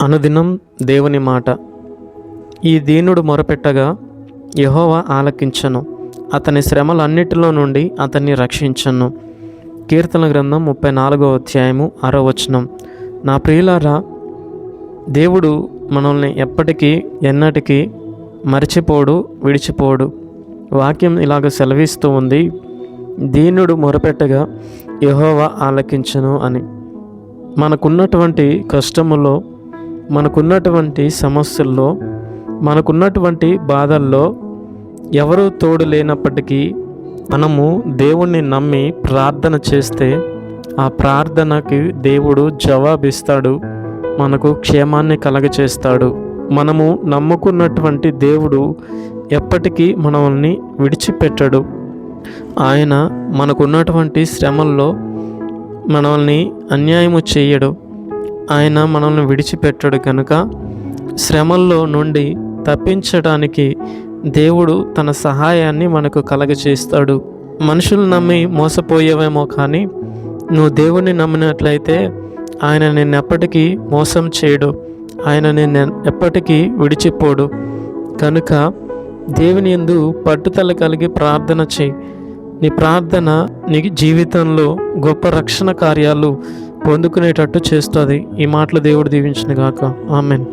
అనుదినం దేవుని మాట. ఈ దీనుడు మొరపెట్టగా యహోవా ఆలకించను అతని శ్రమలన్నిటిలో నుండి అతన్ని రక్షించను. కీర్తన గ్రంథం ముప్పై నాలుగో అధ్యాయము ఆరో వచనం. నా ప్రియులారా దేవుడు మనల్ని ఎప్పటికీ ఎన్నటికీ మరిచిపోడు విడిచిపోడు. వాక్యం ఇలాగ సెలవిస్తూ ఉంది దీనుడు మొరపెట్టగా యహోవా ఆలకించను అని. మనకున్నటువంటి కష్టములో మనకున్నటువంటి సమస్యల్లో మనకున్నటువంటి బాధల్లో ఎవరూ తోడు లేనప్పటికీ మనము దేవుణ్ణి నమ్మి ప్రార్థన చేస్తే ఆ ప్రార్థనకి దేవుడు జవాబిస్తాడు మనకు క్షేమాన్ని కలగచేస్తాడు. మనము నమ్ముకున్నటువంటి దేవుడు ఎప్పటికీ మనల్ని విడిచిపెట్టడు. ఆయన మనకున్నటువంటి శ్రమల్లో మనల్ని అన్యాయము చేయడు. ఆయన మనల్ని విడిచిపెట్టడు కనుక శ్రమల్లో నుండి తప్పించడానికి దేవుడు తన సహాయాన్ని మనకు కలగచేస్తాడు. మనుషులు నమ్మి మోసపోయేవేమో కానీ నువ్వు దేవుణ్ణి నమ్మినట్లయితే ఆయన నిన్ను ఎప్పటికీ మోసం చేయడు. ఆయన నిన్ను ఎప్పటికీ విడిచిపోడు. కనుక దేవుని ఎందు పట్టుదల కలిగి ప్రార్థన చేయి. నీ ప్రార్థన నీ జీవితంలో గొప్ప రక్షణ కార్యాలు పొందుకునేటట్టు చేస్తుంది. ఈ మాటలు దేవుడు దీవించిన గాక. ఆమెన్.